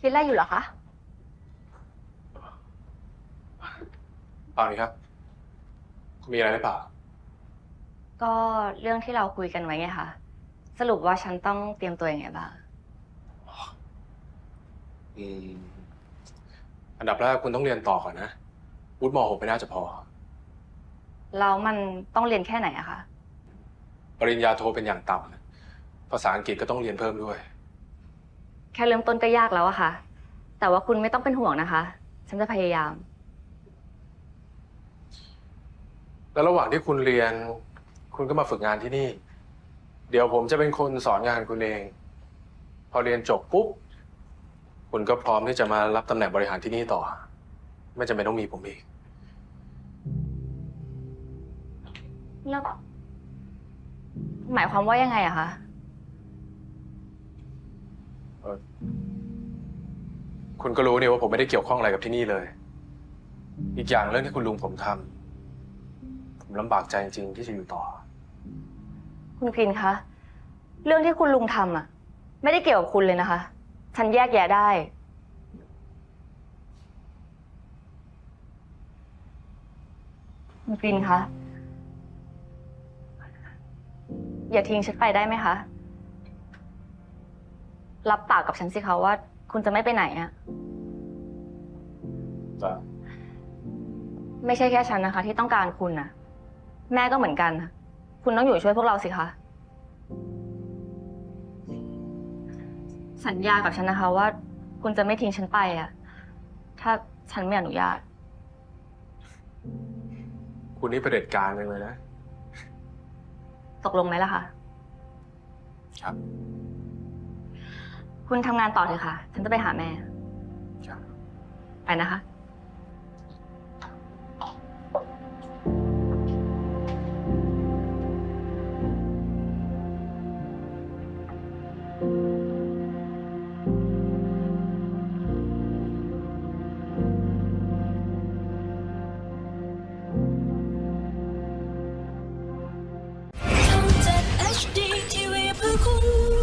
คิดอะไรอยู่เหรอคะ เปล่านี่ครับ มีอะไรหรือเปล่า ก็เรื่องที่เราคุยกันไว้ไงคะสรุปว่าฉันต้องเตรียมตัวยังไงบ้าง อืม อันดับแรกคุณต้องเรียนต่อก่อนนะวุฒิม .6 ไม่น่าจะพอ แล้วมันต้องเรียนแค่ไหนอะคะ ปริญญาโทเป็นอย่างต่ำนะภาษาอังกฤษก็ต้องเรียนเพิ่มด้วย แค่เริ่มต้นก็ยากแล้วอะค่ะ แต่ว่าคุณไม่ต้องเป็นห่วงนะคะ ฉันจะพยายาม แล้วระหว่างที่คุณเรียน คุณก็มาฝึกงานที่นี่ เดี๋ยวผมจะเป็นคนสอนงานคุณเอง พอเรียนจบปุ๊บ คุณก็พร้อมที่จะมารับตำแหน่งบริหารที่นี่ต่อ ไม่จำเป็นต้องมีผมอีก แล้ว หมายความว่ายังไงอะคะ คุณก็รู้นี่ว่าผมไม่ได้เกี่ยวข้องอะไรกับที่นี่เลย อีกอย่างเรื่องที่คุณลุงผมทำผมลำบากใจจริงๆที่จะอยู่ต่อ คุณพินคะ เรื่องที่คุณลุงทำอะไม่ได้เกี่ยวกับคุณเลยนะคะ ฉันแยกแยะได้ คุณพินคะ อย่าทิ้งฉันไปได้ไหมคะ รับปากกับฉันสิคะว่า คุณจะไม่ไปไหนอะแต่ไม่ใช่แค่ฉันนะคะ ที่ต้องการคุณนะแม่ก็เหมือนกันนะคุณต้องอยู่ช่วยพวกเราสิคะ สัญญากับฉันนะคะว่า คุณจะไม่ทิ้งฉันไปอะถ้าฉันไม่อนุญาต คุณนี่ประเผด็จการจังเลยนะ ตกลงไหมล่ะคะ ครับ คุณทำงานต่อเถอะค่ะ ฉันจะไปหาแม่ครับไปนะคะทำจาก HD TV เพื่อคุณ